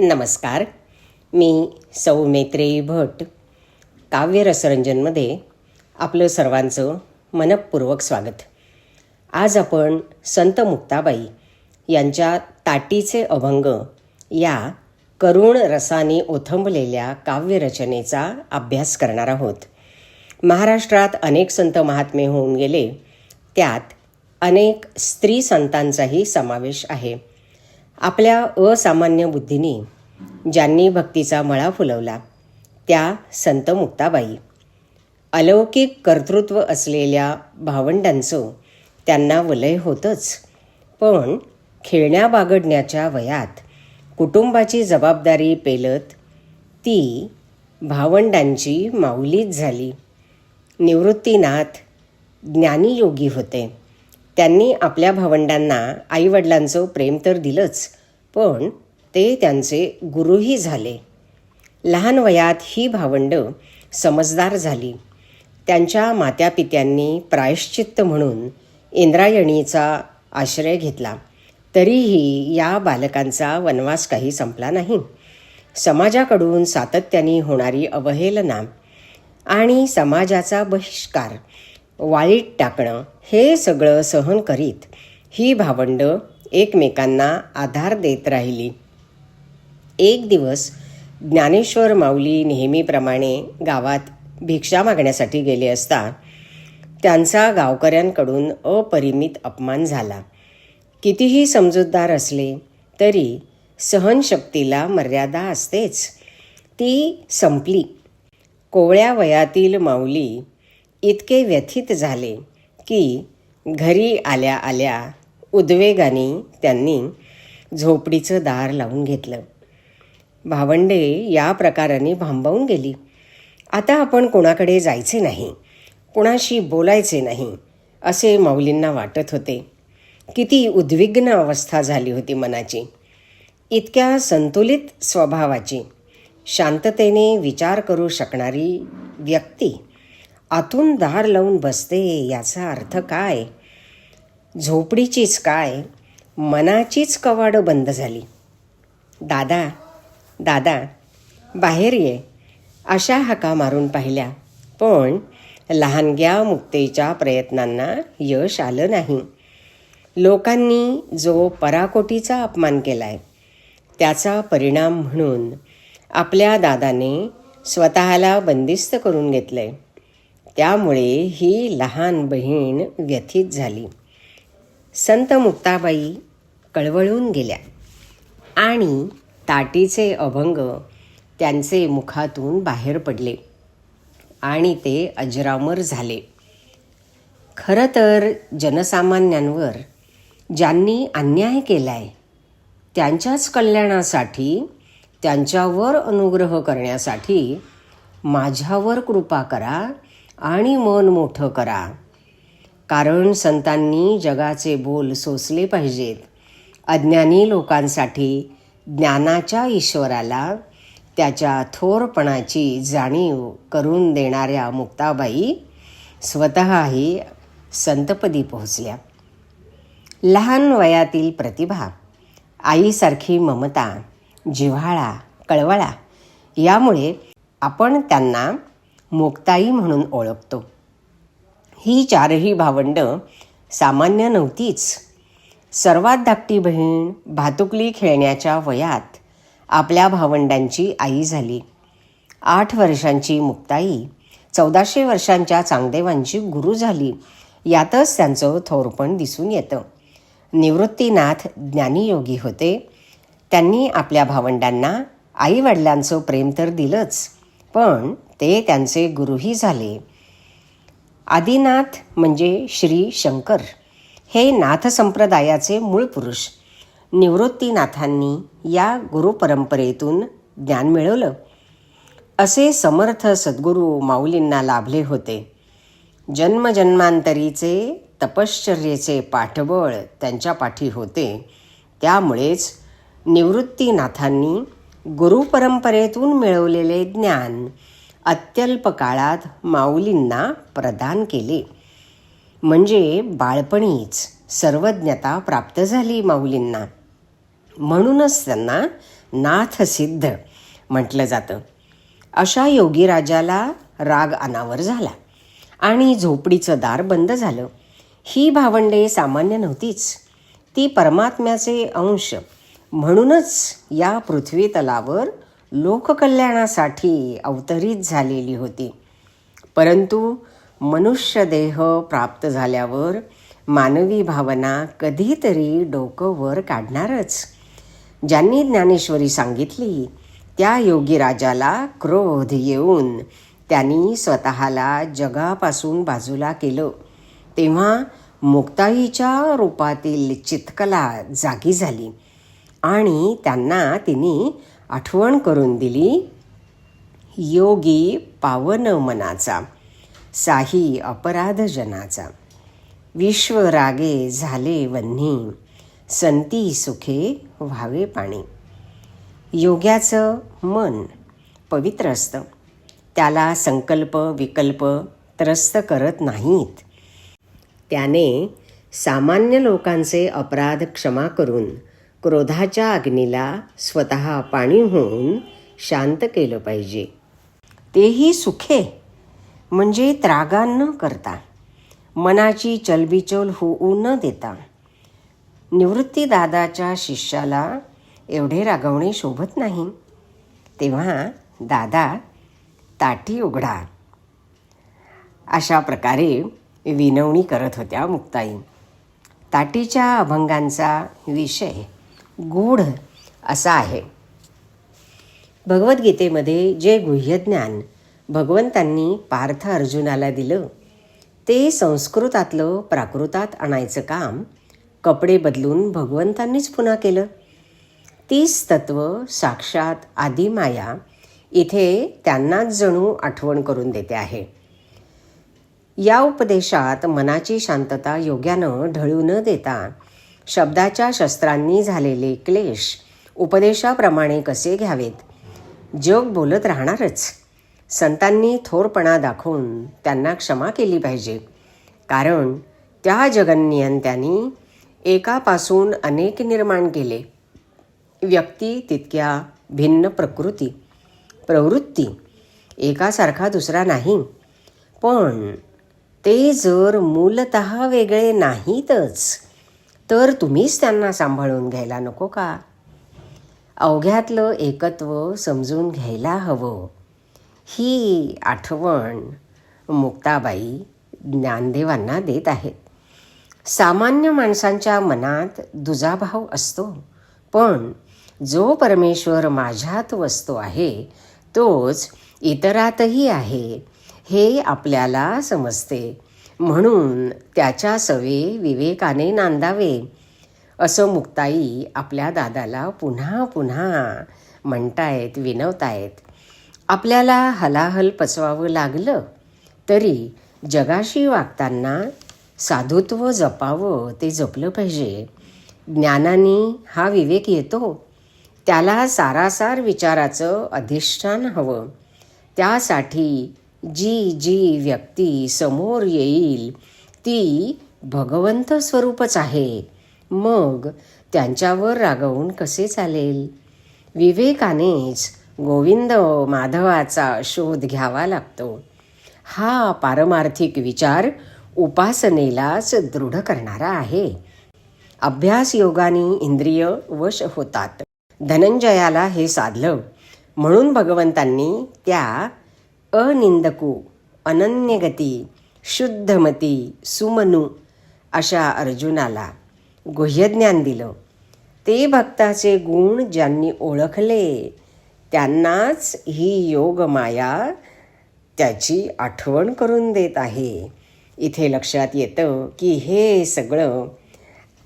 नमस्कार. मी सौ मैत्रेयी भट काव्यरसरंजनमध्ये आपलं सर्वांचं मनपूर्वक स्वागत. आज आपण संत मुक्ताबाई यांच्या ताटीचे अभंग या करुण रसाने ओथंबलेल्या काव्यरचनेचा अभ्यास करणार आहोत. महाराष्ट्रात अनेक संत महात्मे होऊन गेले. त्यात अनेक स्त्री संतांचाही समावेश आहे. आपल्या असामान्य बुद्धीने ज्यांनी भक्तीचा मळा फुलवला त्या संत मुक्ताबाई. अलौकिक कर्तृत्व असलेल्या भावंडांचं त्यांना वलय होतंच. पण खेळण्या बागडण्याच्या वयात कुटुंबाची जबाबदारी पेलत ती भावंडांची माऊलीच झाली. निवृत्तीनाथ ज्ञानीयोगी होते. त्यांनी आपल्या भावंडांना आईवडिलांचं प्रेम तर दिलंच पण ते त्यांचे गुरुही झाले. लहान वयात ही भावंडं समजदार झाली. त्यांच्या मात्यापित्यांनी प्रायश्चित्त म्हणून इंद्रायणीचा आश्रय घेतला. तरीही या बालकांचा वनवास काही संपला नाही. समाजाकडून सातत्याने होणारी अवहेलना आणि समाजाचा बहिष्कार वाईट टाकणं हे सगळं सहन करीत ही भावंडं एकमेकांना आधार देत राहिली. एक दिवस ज्ञानेश्वर माऊली नेहमीप्रमाणे गावात भिक्षा मागण्यासाठी गेले असता त्यांचा गावकऱ्यांकडून अपरिमित अपमान झाला. कितीही समजूतदार असले तरी सहनशक्तीला मर्यादा असतेच. ती संपली. कोवळ्या वयातील माऊली इतके व्यथित झाले की घरी आल्या आल्या उद्वेगाने त्यांनी झोपडीचं दार लावून घेतलं. भावंडे या प्रकाराने भांबावून गेली. आता आपण कोणाकडे जायचे नाही कोणाशी बोलायचे नाही असे माऊलींना वाटत होते. किती उद्विग्न अवस्था झाली होती मनाची. इतक्या संतुलित स्वभावाची शांततेने विचार करू शकणारी व्यक्ती आतून दार लावून बसते याचा अर्थ काय? झोपडीचीच काय? मनाचीच कवाडं बंद झाली. दादा दादा बाहेर ये. अशा हाका मारून पाहिल्या. पण लहानग्या मुक्तेच्या प्रयत्नांना यश आलं नाही. लोकांनी जो पराकोटीचा अपमान केलाय त्याचा परिणाम म्हणून आपल्या दादाने स्वतःला बंदिस्त करून घेतलंय. त्यामुळे ही लहान बहीण व्यथित झाली. संत मुक्ताबाई कळवळून गेल्या आणि ताटीचे अभंग त्यांचे मुखातून बाहेर पडले आणि ते अजरामर झाले. खरं तर जनसामान्यांवर ज्यांनी अन्याय केलाय त्यांच्याच कल्याणासाठी त्यांच्यावर अनुग्रह करण्यासाठी माझ्यावर कृपा करा आणि मन मोठं करा. कारण संतांनी जगाचे बोल सोसले पाहिजेत. अज्ञानी लोकांसाठी ज्ञानाच्या ईश्वराला त्याच्या थोरपणाची जाणीव करून देणाऱ्या मुक्ताबाई स्वतःही संतपदी पोहोचल्या. लहान वयातील प्रतिभा आईसारखी ममता जिव्हाळा कळवळा यामुळे आपण त्यांना मुक्ताई म्हणून ओळखतो. ही चारही भावंडं सामान्य नव्हतीच. सर्वात धाकटी बहीण भातुकली खेळण्याच्या वयात आपल्या भावंडांची आई झाली. आठ वर्षांची मुक्ताई चौदाशे वर्षांच्या चांगदेवांची गुरु झाली. यातच त्यांचं थोरपण दिसून येतं. निवृत्तीनाथ ज्ञानीयोगी होते. त्यांनी आपल्या भावंडांना आईवडिलांचं प्रेम तर दिलंच पण ते त्यांचे गुरुही झाले. आदिनाथ म्हणजे श्री शंकर. हे नाथ संप्रदायाचे मूळ पुरुष. निवृत्तीनाथांनी या गुरुपरंपरेतून ज्ञान मिळवलं. असे समर्थ सद्गुरू माऊलींना लाभले होते. जन्मजन्मांतरीचे तपश्चर्येचे पाठबळ त्यांच्या पाठी होते. त्यामुळेच निवृत्तीनाथांनी गुरुपरंपरेतून मिळवलेले ज्ञान अत्यल्प काळात माऊलींना प्रदान केले. म्हणजे बाळपणीच सर्वज्ञता प्राप्त झाली माऊलींना. म्हणूनच त्यांना नाथसिद्ध म्हटलं जातं. अशा योगीराजाला राग अनावर झाला आणि झोपडीचं दार बंद झालं. ही भावंडे सामान्य नव्हतीच. ती परमात्म्याचे अंश. म्हणूनच या पृथ्वी तलावर लोककल्याणासाठी अवतरित झालेली होती. परंतु मनुष्य देह प्राप्त झाल्यावर मानवी भावना कधीतरी डोकं वर काढणारच. ज्यांनी ज्ञानेश्वरी सांगितली त्या योगी राजाला क्रोध येऊन त्यांनी स्वतःला जगापासून बाजूला केलं. तेव्हा मुक्ताईच्या रूपातील चितकला जागी झाली आणि त्यांना तिने आठवण करून दिली. योगी पावन मनाचा साही अपराध जनाचा विश्वरागे झाले वन्ही संती सुखे व्हावे पाणी. योग्याचं मन पवित्र असतं त्याला संकल्प विकल्प त्रस्त करत नाहीत. त्याने सामान्य लोकांचे अपराध क्षमा करून क्रोधाच्या अग्नीला स्वतः पाणी होऊन शांत केलं पाहिजे. तेही सुखे म्हणजे त्रागान न करता. मनाची चलबिचल होऊ न देता. निवृत्तीदादाच्या शिष्याला एवढे रागवणे शोभत नाही. तेव्हा दादा ताटी उघडा. अशा प्रकारे विनवणी करत होत्या मुक्ताई. ताटीच्या अभंगांचा विषय गूढ असा आहे. भगवद्गीतेमध्ये जे गुह्यज्ञान भगवंतांनी पार्थ अर्जुनाला दिलं ते संस्कृतातलं प्राकृतात आणायचं काम कपडे बदलून भगवंतांनीच पुन्हा केलं. तीच तत्व साक्षात आदिमाया इथे त्यांनाच जणू आठवण करून देते आहे. या उपदेशात मनाची शांतता योग्यानं ढळू न देता शब्दाच्या शस्त्रांनी झालेले क्लेश उपदेशाप्रमाणे कसे घ्यावेत? जग बोलत राहणारच. संतांनी थोरपणा दाखवून त्यांना क्षमा केली पाहिजे. कारण त्या जगन्नियंत्यांनी एकापासून अनेक निर्माण केले. व्यक्ती तितक्या भिन्न प्रकृती प्रवृत्ती एकासारखा दुसरा नाही. पण ते जर मूलत वेगळे नाहीतच तर तुम्हीच त्यांना सांभाळून घ्यायला नको का? अवघ्यातलं एकत्व समजून घ्यायला हवं. ही आठवण मुक्ताबाई ज्ञानदेवांना देत आहेत. सामान्य माणसांच्या मनात दुजाभाव असतो पण जो परमेश्वर माझ्यात वस्तू आहे तोच इतरातही आहे हे आपल्याला समजते. म्हणून त्याच्या सवे विवेकाने नांदावे. असं मुक्ताई आपल्या दादाला पुन्हा पुन्हा म्हणतायत विनवतायत. आपल्याला हलाहल पचवावं लागलं तरी जगाशी वागताना साधुत्व जपावं ते जपलं पाहिजे. ज्ञानाने हा विवेक येतो. त्याला सारासार विचाराचं अधिष्ठान हवं. त्यासाठी जी जी व्यक्ती समोर येईल ती भगवंत स्वरूपच आहे. मग त्यांच्यावर रागवून कसे चालेल? विवेकानेच गोविंद माधवाचा शोध घ्यावा लागतो. हा पारमार्थिक विचार उपासनेलाच दृढ करणारा आहे. अभ्यास योगाने इंद्रिय वश होतात. धनंजयाला हे साधलं. म्हणून भगवंतांनी त्या अनिंदकू अनन्यगती शुद्धमती सुमनू अशा अर्जुनाला गुह्यज्ञान दिलं. ते भक्ताचे गुण ज्यांनी ओळखले त्यांनाच ही योगमाया त्याची आठवण करून देत आहे. इथे लक्षात येतं की हे सगळं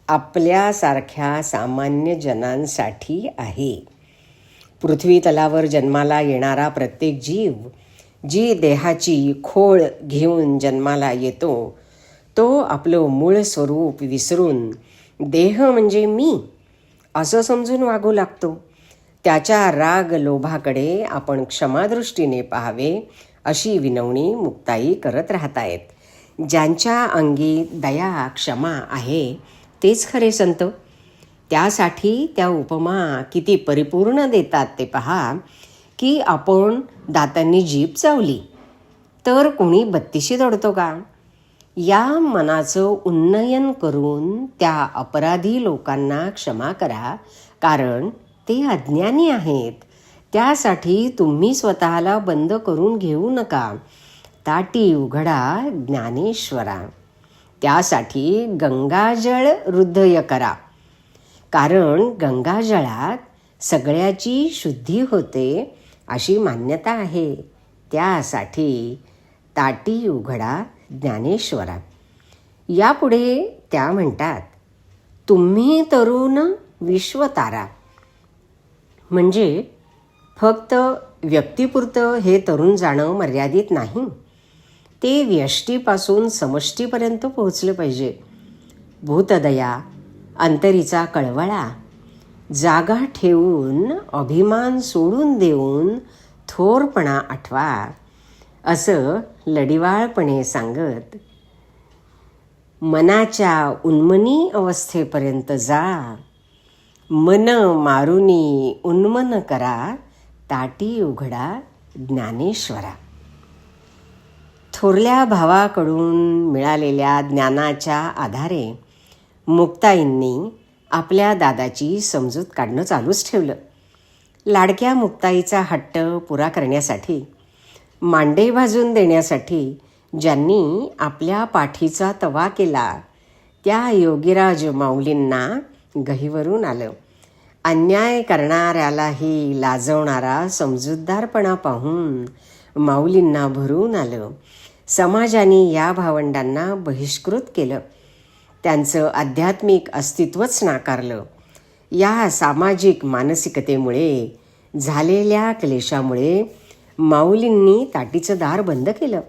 आपल्यासारख्या सामान्य जनांसाठी आहे. पृथ्वी तलावर जन्माला येणारा प्रत्येक जीव जी देहाची खोळ घेऊन जन्माला येतो तो आपलं मूळ स्वरूप विसरून देह म्हणजे मी असं समजून वागू लागतो. त्याच्या राग लोभाकडे आपण क्षमादृष्टीने पाहावे अशी विनवणी मुक्ताई करत राहतायत. ज्यांच्या अंगी दया क्षमा आहे तेच खरे संत. त्यासाठी त्या उपमा किती परिपूर्ण देतात ते पहा. की आपण दातांनी जीभ चावली. तर कोणी बत्तीशी दडतो का? या मनाचं उन्नयन करून त्या अपराधी लोकांना क्षमा करा. कारण ते अज्ञानी आहेत. त्यासाठी तुम्ही स्वतःला बंद करून घेऊ नका. ताटी उघडा ज्ञानेश्वरा. त्यासाठी गंगाजळ हृदय करा. कारण गंगाजळात सगळ्याची शुद्धी होते. अशी मान्यता आहे. त्यासाठी ताटी उघडा ज्ञानेश्वरा. यापुढे त्या म्हणतात तुम्ही तरुण विश्वतारा. म्हणजे फक्त व्यक्तिपुरतं हे तरुण जाणं मर्यादित नाही. ते व्यष्टीपासून समष्टीपर्यंत पोहोचलं पाहिजे. भूतदया अंतरीचा कळवळा जागा ठेवून अभिमान सोडून देऊन थोरपणा आठवा असं लडिवाळपणे सांगत मनाच्या उन्मनी अवस्थेपर्यंत जा मन मारुनी उन्मन करा ताटी उघडा ज्ञानेश्वरा. थोरल्या भावाकडून मिळालेल्या ज्ञानाच्या आधारे मुक्ताईंनी आपल्या दादाची समजूत काढणं चालूच ठेवलं. लाडक्या मुक्ताईचा हट्ट पुरा करण्यासाठी मांडे भाजून देण्यासाठी ज्यांनी आपल्या पाठीचा तवा केला त्या योगीराज माऊलींना गहीवरून आलं. अन्याय करणाऱ्यालाही लाजवणारा समजूतदारपणा पाहून माऊलींना भरून आलं. समाजाने या भावंडांना बहिष्कृत केलं. त्यांचं आध्यात्मिक अस्तित्वच नाकारलं. या सामाजिक मानसिकतेमुळे झालेल्या क्लेशामुळे माऊलींनी ताटीचं दार बंद केलं.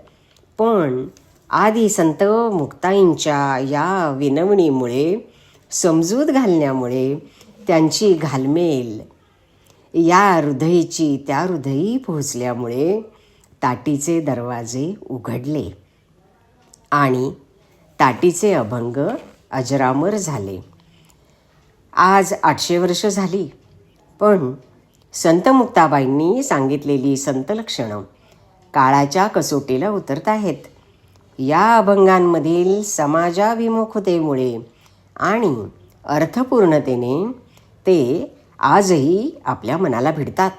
पण आदी संत मुक्ताईंच्या या विनवणीमुळे समजूत घालण्यामुळे त्यांची घालमेल या हृदयीची त्या हृदयी पोहोचल्यामुळे ताटीचे दरवाजे उघडले. आणि ताटीचे अभंग अजरामर झाले. आज आठशे वर्ष झाली. पण संत मुक्ताबाईंनी सांगितलेली संत लक्षणं काळाच्या कसोटीला उतरत आहेत. या अभंगांमधील समाजाभिमुखतेमुळे आणि अर्थपूर्णतेने ते आजही आपल्या मनाला भिडतात.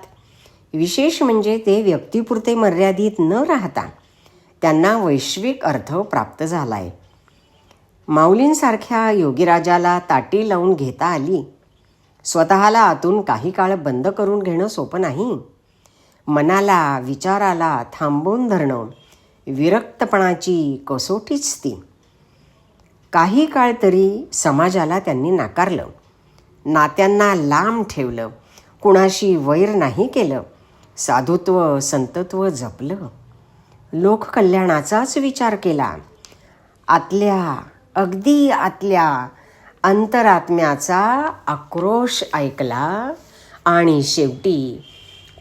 विशेष म्हणजे ते व्यक्तिपुरते मर्यादित न राहता त्यांना वैश्विक अर्थ प्राप्त झाला आहे माऊलींसारख्या योगीराजाला ताटी लावून घेता आली. स्वतःला आतून काही काळ बंद करून घेणं सोपं नाही. मनाला विचाराला थांबवून धरणं विरक्तपणाची कसोटीच ती. काही काळ तरी समाजाला त्यांनी नाकारलं. नात्यांना लांब ठेवलं. कुणाशी वैर नाही केलं. साधुत्व संतत्व जपलं. लोककल्याणाचाच विचार केला. आतल्या अगदी आतल्या अंतरात्म्याचा आक्रोश ऐकला आणि शेवटी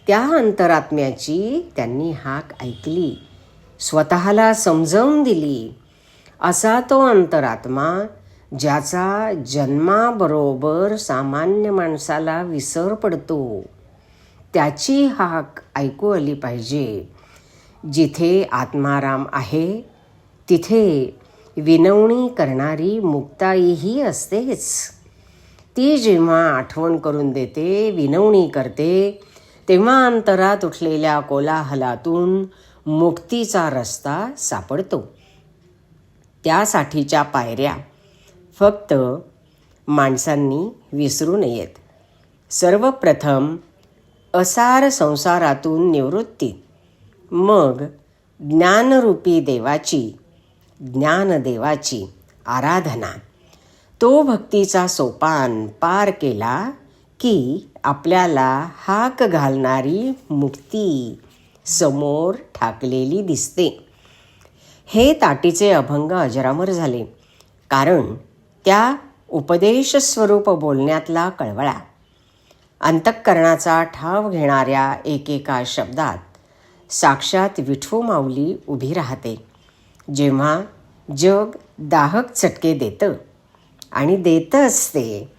त्या अंतरात्म्याची त्यांनी हाक ऐकली. स्वतःला समजावून दिली. असा तो अंतरात्मा ज्याचा जन्माबरोबर सामान्य माणसाला विसर पडतो. त्याची हाक ऐकू आली पाहिजे. जिथे आत्माराम आहे तिथे विनवणी करणारी मुक्ताईही असतेच. ती जेव्हा आठवण करून देते विनवणी करते तेव्हा अंतरात उठलेल्या कोलाहलातून मुक्तीचा रस्ता सापडतो. त्यासाठीच्या पायऱ्या फक्त माणसांनी विसरू नयेत. सर्वप्रथम असार संसारातून निवृत्ती. मग ज्ञानरूपी देवाची ज्ञानदेवाची आराधना. तो भक्तीचा सोपान पार केला की आपल्याला हाक घालणारी मुक्ती समोर ठाकलेली दिसते. हे ताटीचे अभंग अजरामर झाले कारण त्या उपदेश स्वरूप बोलण्यातला कळवळा. अंतःकरणाचा ठाव घेणाऱ्या एकेका शब्दात साक्षात विठू माऊली उभी राहते. जेव्हा जग दाहक चटके देतं आणि देतं असते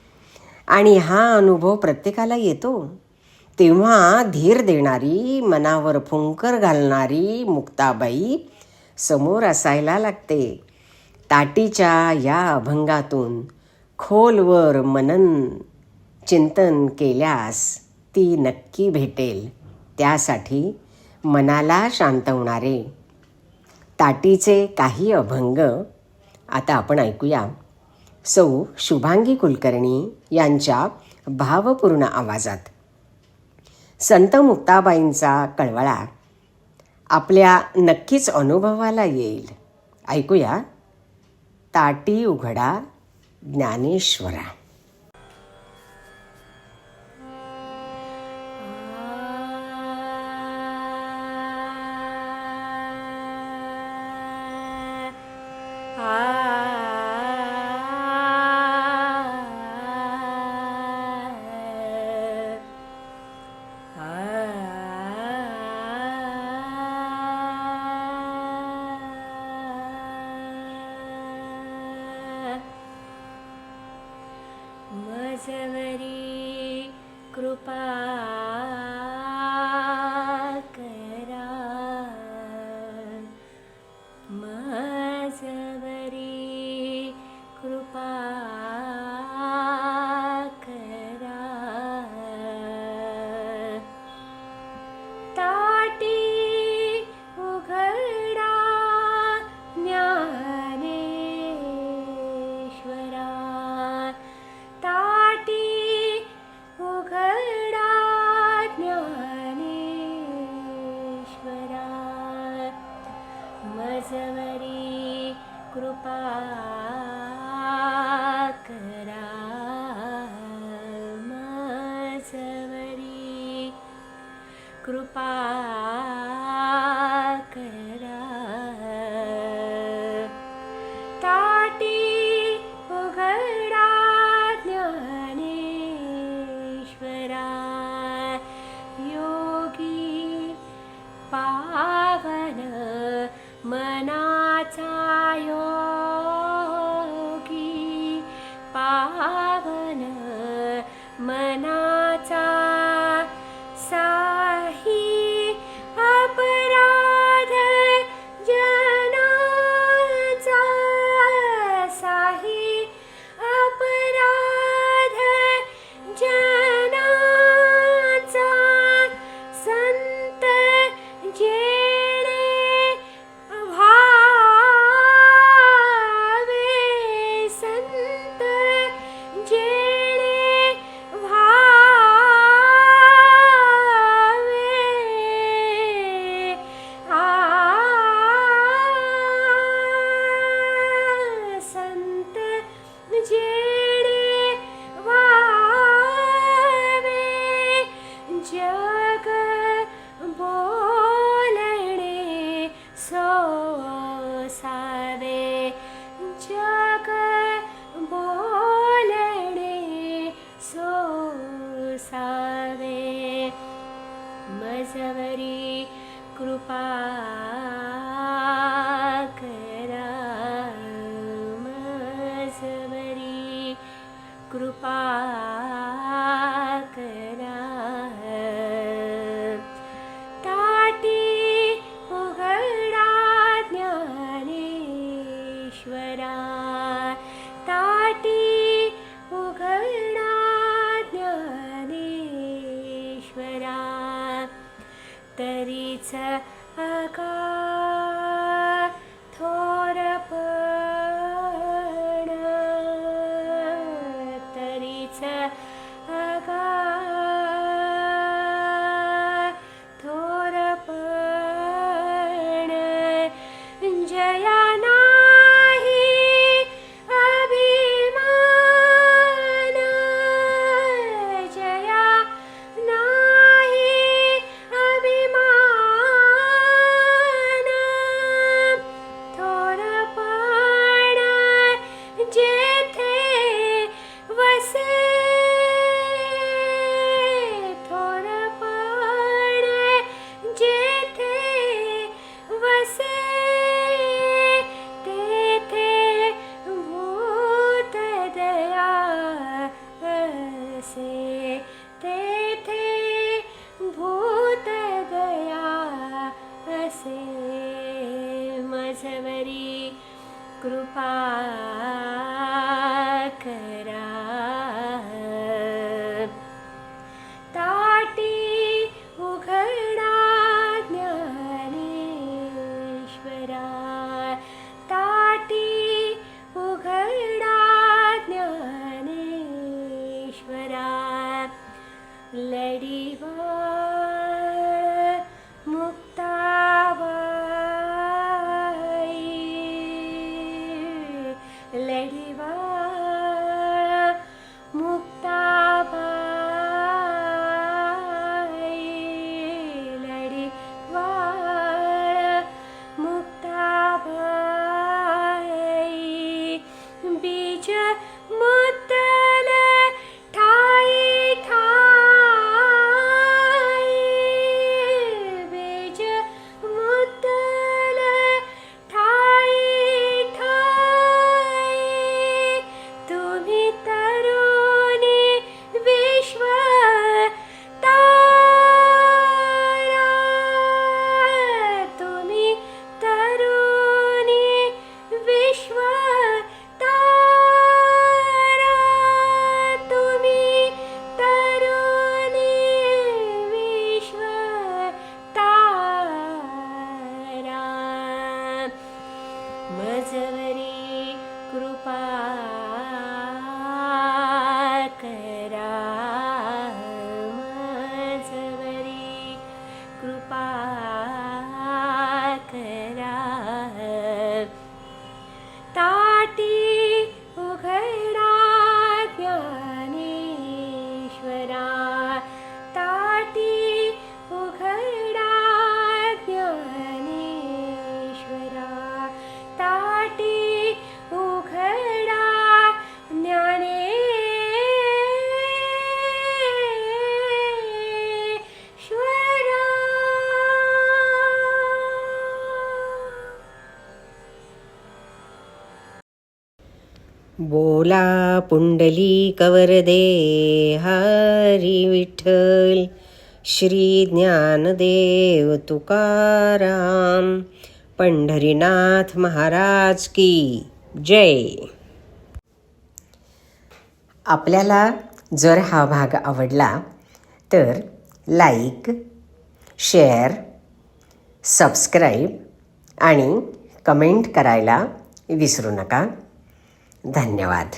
आणि हा अनुभव प्रत्येकाला येतो तेव्हा धीर देणारी मनावर फुंकर घालणारी मुक्ताबाई समोर असायला लागते. ताटीच्या या अभंगातून खोलवर मनन चिंतन केल्यास ती नक्की भेटेल. त्यासाठी मनाला शांतवणारे ताटीचे काही अभंग. आता आपण ऐकूया. सौ शुभांगी कुलकर्णी यांच्या भावपूर्ण आवाजात. संत मुक्ताबाईंचा कळवळा आपल्या नक्कीच अनुभवाला येईल. ऐकूया. ताटी उघडा ज्ञानेश्वरा. थोरपण माझवरी कृपा करा. बोला पुंडली कवरदे हरी विठ्ठल श्री ज्ञानदेव तुकाराम पंढरीनाथ महाराज की जय. आपल्याला जर हा भाग आवडला तर लाईक शेअर सबस्क्राईब आणि कमेंट करायला विसरू नका. धन्यवाद.